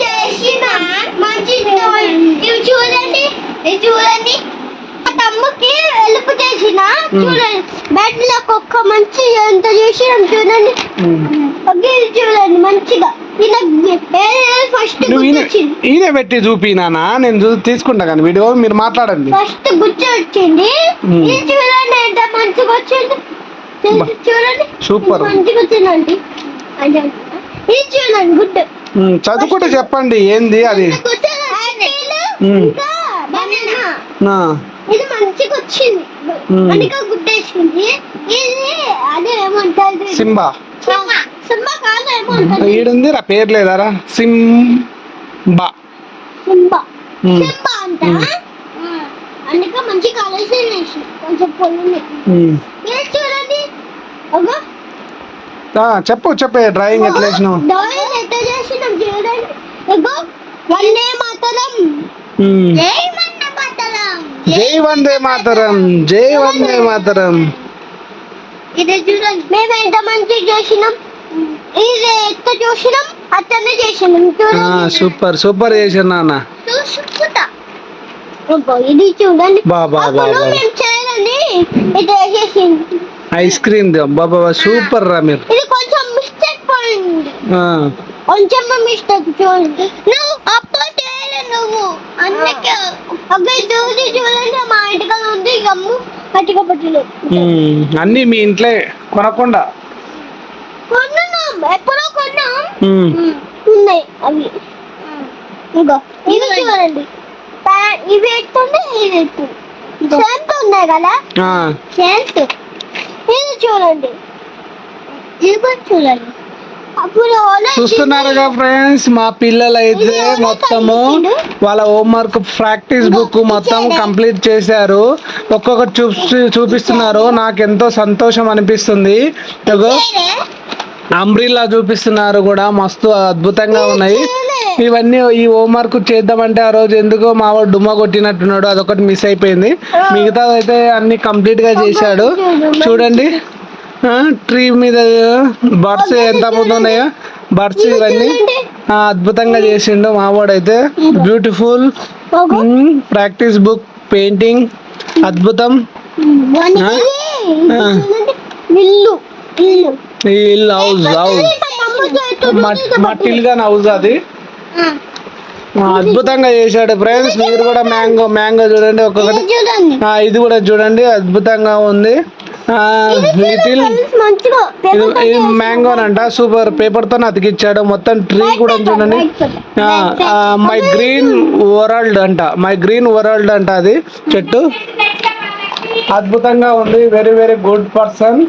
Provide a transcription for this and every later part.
చేసిన మంచి ఇవి చూడండి. ఇది చూడండి. మా తమ్ముకి హెల్ప్ చేసిన చూడండి బెడ్లో ఒక్క మంచి ఎంత చేసినాం చూడండి ఇది చూడండి మంచిగా ఫస్ట్ ఈయన పెట్టి చూపి నాన్న. నేను తీసుకుంటా కానీ వీడియో మీరు మాట్లాడండి. First hmm. ఇది చూడండి ఎంత మంచిగా వచ్చింది. చూడండి. సూపర్. మంచిగా వచ్చిందండి. ఇది చూడండి గుడ్ చదువుకుంటే చెప్పండి ఏంది అది? ఇది మంచిగా వచ్చింది. మనకి ఇది ఏమంటారు సింబా. కాదు ఏమంటారు? ఈడుంది రా పేరు లేదారా? సింబా. సింబ. అంట. అందుకే మంచి కొంచెం చూడండి. చెప్పు చెప్పే డ్రాయింగ్ ఎట్లా వేసినావు డ్రాయింగ్ ఎట్లా చేసినాం చూడండి అగో వందే మాతరం. ఉమ్. జై వందే మాతరం. జై వందే మాతరం. ఇది చూడండి. మేము ఎంత మంచిగా చేసినాం? ఇది ఎంత చూసినాం? అతనే చేసినాం. ఆ, చూడండి సూపర్ సూపర్ చేశారు నాన్న. చూసుకుంటా ఇది చూడండి. బా, బా, బా, అప్పుడు బా. మేము చేయాలని? ఇది వేసేసింది ఐస్ క్రీమ్ బాబా సూపర్ రా మీరు. ఇది కొంచెం మిస్టేక్ పోయింది ఆ, కొంచెం మిస్టేక్ చూడండి. నువ్వు అప్పుడు చేయలే నువ్వు. అందుకే ఒక చూసి చూడండి మా ఇంటికి ఉంది గమ్ము పట్టులు ఉమ్, అన్నీ మీ ఇంట్లో కొనకుండా. కొన్నాం ఎప్పుడో కొన్నాం. ఉమ్, ఉన్నాయి అవి. ఇంకో ఇవి చూడండి. ఇవి ఎట్టుండే ఇది ఎట్టు సెంట్ ఉన్నాయి కదా? ఆ, సెంట్ ఇది చూడండి. ఇది కూడా చూడండి. చూస్తున్నారుగా ఫ్రెండ్స్ మా పిల్లలు అయితే మొత్తము వాళ్ళ హోంవర్క్ ప్రాక్టీస్ బుక్ మొత్తం కంప్లీట్ చేశారు. ఒక్కొక్కటి చూపి చూపిస్తున్నారు. నాకు ఎంతో సంతోషం అనిపిస్తుంది. అంబ్రిల్లా చూపిస్తున్నారు కూడా. మస్తు అద్భుతంగా ఉన్నాయి. ఇవన్నీ ఈ హోంవర్క్ చేద్దామంటే ఆ రోజు ఎందుకో మావాడు డుమ్మ కొట్టినట్టున్నాడు. అదొకటి మిస్ అయిపోయింది. మిగతా అయితే అన్ని కంప్లీట్గా చేశాడు. చూడండి. ట్రీ మీద బర్డ్స్ ఎంత ముందు ఉన్నాయో బర్డ్స్ ఇవన్నీ. అద్భుతంగా చేసిండు మావాడు అయితే బ్యూటిఫుల్ ప్రాక్టీస్ బుక్ పెయింటింగ్ అద్భుతం. ఇల్లు హౌస్ హౌస్. మట్టిల్గా హౌస్ అది. అద్భుతంగా చేశాడు ఫ్రెండ్స్. మీరు కూడా మ్యాంగో మ్యాంగో చూడండి ఒక్కొక్కటి. ఇది కూడా చూడండి అద్భుతంగా ఉంది. లిటిల్ ఇది ఇది మ్యాంగోనంట సూపర్. పేపర్తో అతికిచ్చాడు. మొత్తం ట్రీ కూడా చూడండి. మై గ్రీన్ వరల్డ్ అంట. మై గ్రీన్ వరల్డ్ అంట అది చెట్టు. అద్భుతంగా ఉంది. Very very good person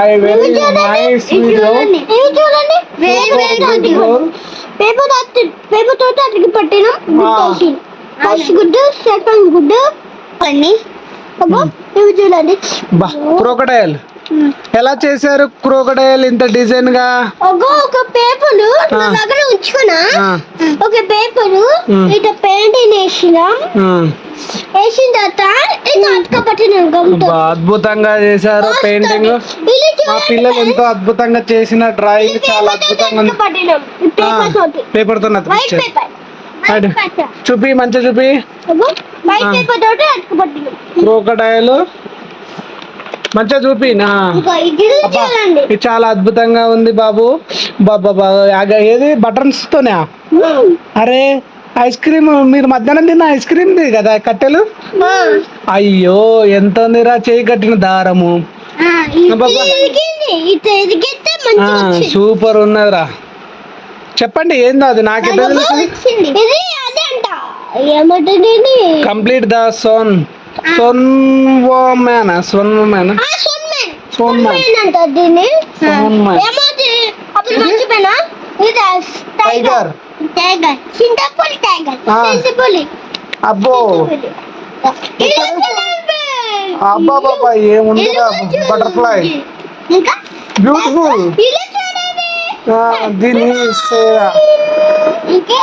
I very nice video paper paper తోటి అతికి పట్టినాం. సెకండ్ అన్ని అబ్బో ఇవి చూడండి. బా క్రోకడైల్. ఎలా చేశారు క్రోకడైల్ ఇంత డిజైన్గా ఒక ఒక పేపర్ నా. దగ్గర ఉంచుకున్నా. ఒక పేపర్. ఇట్లా పెయింటింగ్ వేసినాం. వేసిన తర్వాత ఇది అతక పట్టినాం గమ్తో అద్భుతంగా చేశారు పెయింటింగ్. మా పిల్లలు ఎంతో అద్భుతంగా చేసిన డ్రాయింగ్ చాలా అద్భుతంగా ఉంది. పేపర్తో చూపి మంచిగా చూపి. క్రోకడైల్ మంచిగా చూపి నా ఇంకా ఇది చాలా అద్భుతంగా ఉంది బాబు. బాబా ఏది? బటన్స్ తోనే అరే ఐస్ క్రీమ్ మీరు మధ్యాహ్నం తిన్న ఐస్ క్రీమ్ కదా కట్టెలు? అయ్యో ఎంత ఉందిరా చేయి కట్టిన దారము. సూపర్ ఉన్నదిరా. చెప్పండి ఏందో అది? నాకెట్లా తెలుసు ఇది అదే అంట ఏమంటుంది ఇది? కంప్లీట్ ద సోన్ సోన్ మ్యాన్ సోన్ మ్యాన్ ఆ, సొన్మెన్. సోన్మెన్. సొన్మెన్ అంట దీన్ని సోన్మెన్. ఏమో ఇది? అప్పుడు ఇది? మర్చిపోయినా ఇది టైగర్ టైగర్ చింతపులి టైగర్ ఆ. చింతపులి అబ్బో చింతపులి. ఇది చూడండి. అబ్బా బాబా ఏముందిరా ఇది చూడండి. బటర్ఫ్లై ఇంకా బ్యూటిఫుల్ ఇది చూడండి దీని ఇంకా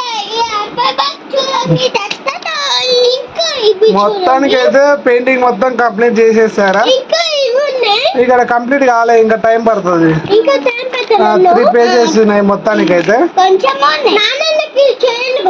మొత్తానికి. అయితే పెయింటింగ్ మొత్తం కంప్లీట్ చేసేసారా ఇక్కడ కంప్లీట్ కాలే ఇంకా టైం పడుతుంది త్రీ పేజెస్ ఉన్నాయి మొత్తానికి అయితే కొంచెం నాన్నకి చేయండి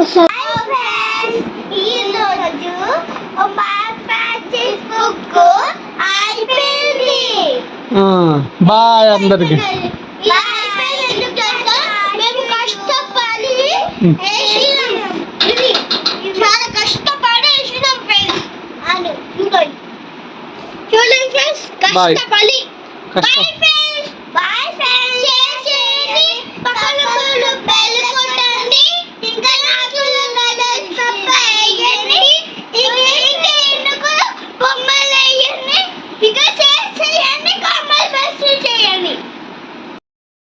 See you later, friends. Bye. Bye, friends. Bye, friends.